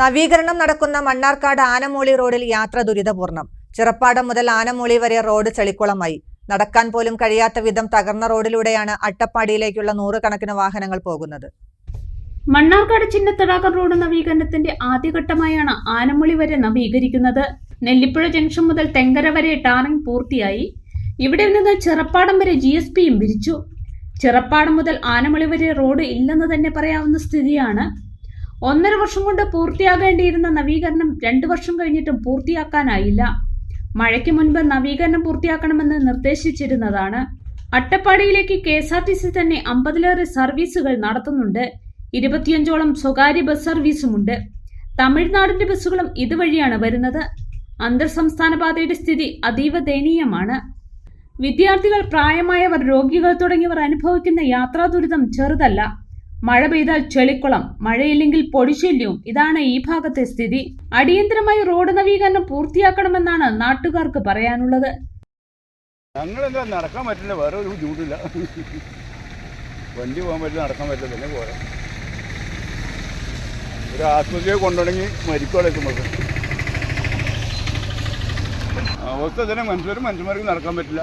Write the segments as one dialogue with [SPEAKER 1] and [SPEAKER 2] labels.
[SPEAKER 1] നവീകരണം നടക്കുന്ന മണ്ണാർക്കാട് ആനമൂളി റോഡിൽ യാത്ര ദുരിതപൂർണം ചിറപ്പാടം മുതൽ ആനമൂളി വരെ റോഡ് ചെളിക്കുളമായി. നടക്കാൻ പോലും കഴിയാത്ത വിധം തകർന്ന റോഡിലൂടെയാണ് അട്ടപ്പാടിയിലേക്കുള്ള നൂറുകണക്കിന് വാഹനങ്ങൾ പോകുന്നത്.
[SPEAKER 2] മണ്ണാർക്കാട് ചിന്നത്തടാകം റോഡ് നവീകരണത്തിന്റെ ആദ്യഘട്ടമായാണ് ആനമൂളി വരെ നവീകരിക്കുന്നത്. നെല്ലിപ്പുഴ ജംഗ്ഷൻ മുതൽ തെങ്കര വരെ ടാറിംഗ് പൂർത്തിയായി. ഇവിടെ നിന്ന് ചിറപ്പാടം വരെ ജി എസ് പിയും വിരിച്ചു ചിറപ്പാടം മുതൽ ആനമൂളി വരെ റോഡ് ഇല്ലെന്ന് തന്നെ പറയാവുന്ന സ്ഥിതിയാണ് ഒന്നര വർഷം കൊണ്ട് പൂർത്തിയാകേണ്ടിയിരുന്ന നവീകരണം രണ്ടു വർഷം കഴിഞ്ഞിട്ടും പൂർത്തിയാക്കാനായില്ല. മഴയ്ക്ക് മുൻപ് നവീകരണം പൂർത്തിയാക്കണമെന്ന് നിർദ്ദേശിച്ചിരുന്നതാണ്. അട്ടപ്പാടിയിലേക്ക് K S R T C തന്നെ അമ്പതിലേറെ സർവീസുകൾ നടത്തുന്നുണ്ട്. ഇരുപത്തിയഞ്ചോളം സ്വകാര്യ ബസ് സർവീസുമുണ്ട്. തമിഴ്നാടിന്റെ ബസ്സുകളും ഇതുവഴിയാണ് വരുന്നത്. അന്തർ സംസ്ഥാന പാതയുടെ സ്ഥിതി അതീവ ദയനീയമാണ്. വിദ്യാർത്ഥികൾ പ്രായമായവർ രോഗികൾ തുടങ്ങിയവർ അനുഭവിക്കുന്ന യാത്രാ ദുരിതം ചെറുതല്ല. മഴ പെയ്താൽ ചെളിക്കുളം മഴയില്ലെങ്കിൽ പൊടിശല്യവും. ഇതാണ് ഈ ഭാഗത്തെ സ്ഥിതി. അടിയന്തരമായി റോഡ് നവീകരണം പൂർത്തിയാക്കണമെന്നാണ് നാട്ടുകാർക്ക് പറയാനുള്ളത്.
[SPEAKER 3] ഞങ്ങളെന്താ നടക്കാൻ പറ്റില്ല. വേറെ ഒരു ബുദ്ധിമുട്ടില്ല. വണ്ടി പോകാൻ പറ്റില്ല നടക്കാൻ പറ്റില്ല പിന്നെ പോരാ. ഒരു ആസ്പത്രിയെ കൊണ്ടുണ്ടെങ്കിൽ മരിക്കോളെ നമുക്ക് അവസ്ഥ തന്നെ മനുഷ്യരും മനുഷ്യന്മാർക്ക് നടക്കാൻ പറ്റില്ല.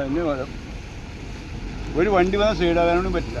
[SPEAKER 3] അതിന് ഒരു വണ്ടി വന്നാൽ സൈഡാകാനൊന്നും പറ്റില്ല.